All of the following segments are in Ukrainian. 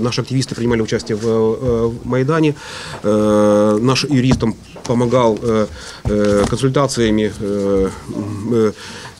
Наши активисты принимали участие в, э, в Майдане. Э, Наш юрист там помогал э, э, консультациями. э, э,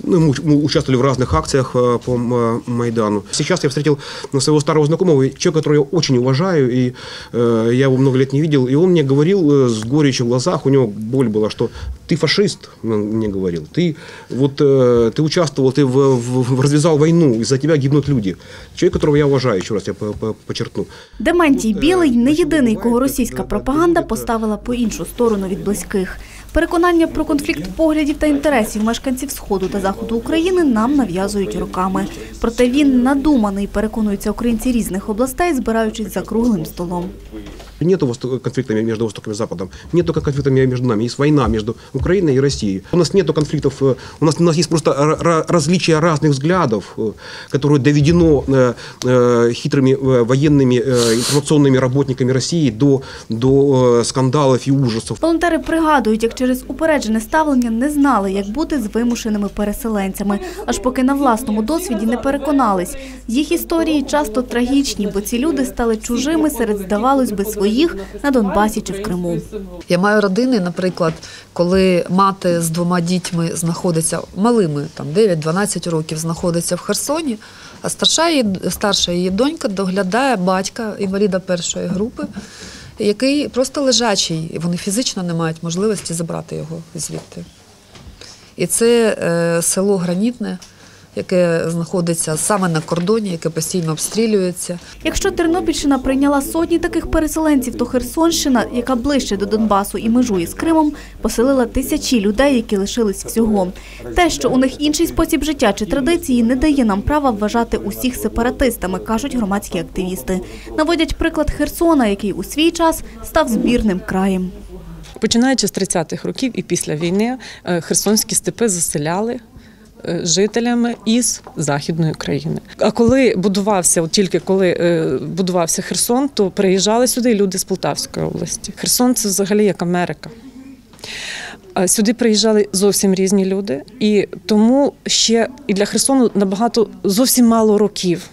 ну, Мы мы участвовали в разных акциях э, по М- Майдану. Сейчас я встретил своего старого знакомого, человека, которого я очень уважаю, и э, я его много лет не видел, и он мне говорил э, с горечью в глазах, у него боль была, что ты фашист, он мне говорил, ты вот э, ты участвовал, ты в, в- в- развязал войну, из-за тебя гибнут люди. Человек, которого я уважаю, еще раз я по- по- подчеркну. Дементій Білий не єдиний, кого російська пропаганда поставила по іншу сторону від близьких. Переконання про конфлікт поглядів та інтересів мешканців сходу та заходу України нам нав'язують роками. Проте він надуманий, переконуються українці різних областей, збираючись за круглим столом. Нет конфликта между Востоком и Западом, нет только конфликта между нами, есть война между Украиной и Россией. У нас нет конфликтов, э, у нас, у нас есть просто ра- ра- различия разных взглядов, э, которые доведено э, э, хитрыми э, военными э, информационными работниками России до, до э, скандалов и ужасов. Волонтери пригадують, як через упереджене ставлення не знали, як бути з вимушеними переселенцями, аж поки на власному досвіді не переконались. Їх історії часто трагічні, бо ці люди стали чужими серед, здавалось би, своїх на Донбасі чи в Криму. Я маю родини, наприклад, коли мати з двома дітьми знаходиться малими, там 9-12 років, знаходиться в Херсоні, а старша її, старша її донька доглядає батька інваліда першої групи, який просто лежачий, і вони фізично не мають можливості забрати його звідти. І це е, село Гранітне, яке знаходиться саме на кордоні, яке постійно обстрілюється. Якщо Тернопільщина прийняла сотні таких переселенців, то Херсонщина, яка ближче до Донбасу і межує з Кримом, поселила тисячі людей, які лишились всього. Те, що у них інший спосіб життя чи традиції, не дає нам права вважати усіх сепаратистами, кажуть громадські активісти. Наводять приклад Херсона, який у свій час став збірним краєм. Починаючи з 30-х років і після війни е, херсонські степи заселяли жителями із західної України. А коли будувався, от тільки коли е, будувався Херсон, то приїжджали сюди люди з Полтавської області. Херсон це взагалі як Америка. Сюди приїжджали зовсім різні люди, і тому ще і для Херсону набагато зовсім мало років.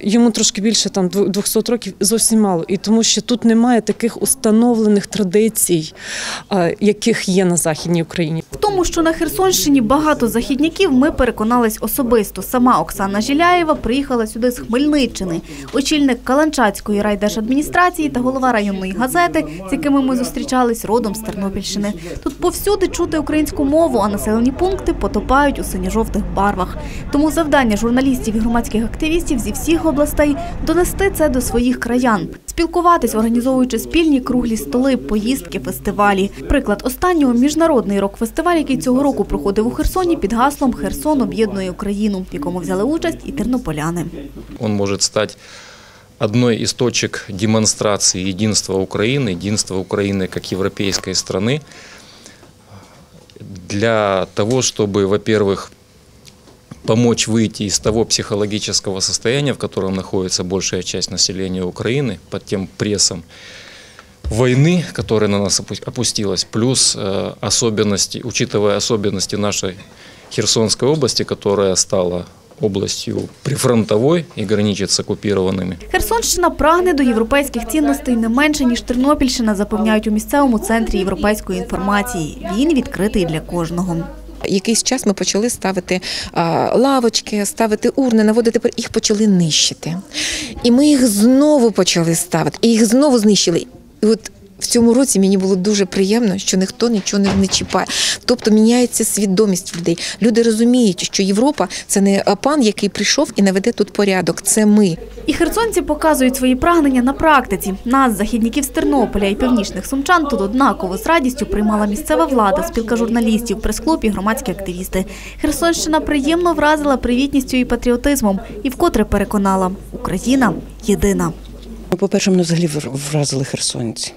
Йому трошки більше там 200 років зовсім мало. І тому що тут немає таких установлених традицій, яких є на Західній Україні. Тому, що на Херсонщині багато західняків, ми переконались особисто. Сама Оксана Жиляєва приїхала сюди з Хмельниччини. Очільник Каланчацької райдержадміністрації та голова районної газети, з якими ми зустрічались, родом з Тернопільщини. Тут повсюди чути українську мову, а населені пункти потопають у синьо-жовтих барвах. Тому завдання журналістів і громадських активістів зі всіх областей донести це до своїх краян, спілкуватись, організовуючи спільні круглі столи, поїздки, фестивалі. Приклад останнього міжнародний рок-фестиваль, який цього року проходив у Херсоні під гаслом Херсон об'єднує Україну, в якому взяли участь і тернополяни. Он может стать одной из точек демонстрации единства Украины, единства Украины как европейской страны, для того, чтобы, во-первых, помочь выйти из того психологического состояния, в котором находится большая часть населения Украины под тем прессом войны, которая на нас опу- опустилась, плюс э, особенности, учитывая особенности нашей Херсонской области, которая стала областью прифронтовой и граничит с оккупированными Херсонщина прагне до європейських цінностей не менше ніж Тернопільщина, запевняють у місцевому центрі європейської інформації. Він відкритий для кожного. Якийсь час ми почали ставити а, лавочки, ставити урни, наводити тепер їх почали нищити. І ми їх знову почали ставити, і їх знову знищили. І от в цьому році мені було дуже приємно, що ніхто нічого не, чіпає. Тобто міняється свідомість людей. Люди розуміють, що Європа це не пан, який прийшов і наведе тут порядок. Це ми. І херсонці показують свої прагнення на практиці. Нас, західників з Тернополя і північних сумчан, тут однаково з радістю приймала місцева влада, спілка журналістів, прес-клуб і громадські активісти. Херсонщина приємно вразила привітністю і патріотизмом і вкотре переконала – Україна єдина. По-перше, мене взагалі вр- вразили херсонці.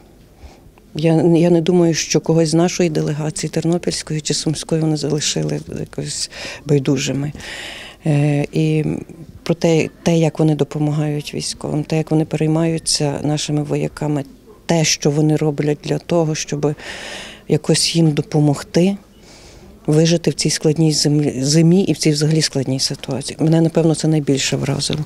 Я, я не думаю, що когось з нашої делегації Тернопільської чи Сумської вони залишили якось байдужими. Е, і про те, те, як вони допомагають військовим, те, як вони переймаються нашими вояками, те, що вони роблять для того, щоб якось їм допомогти вижити в цій складній землі, зимі і в цій взагалі складній ситуації. Мене, напевно, це найбільше вразило.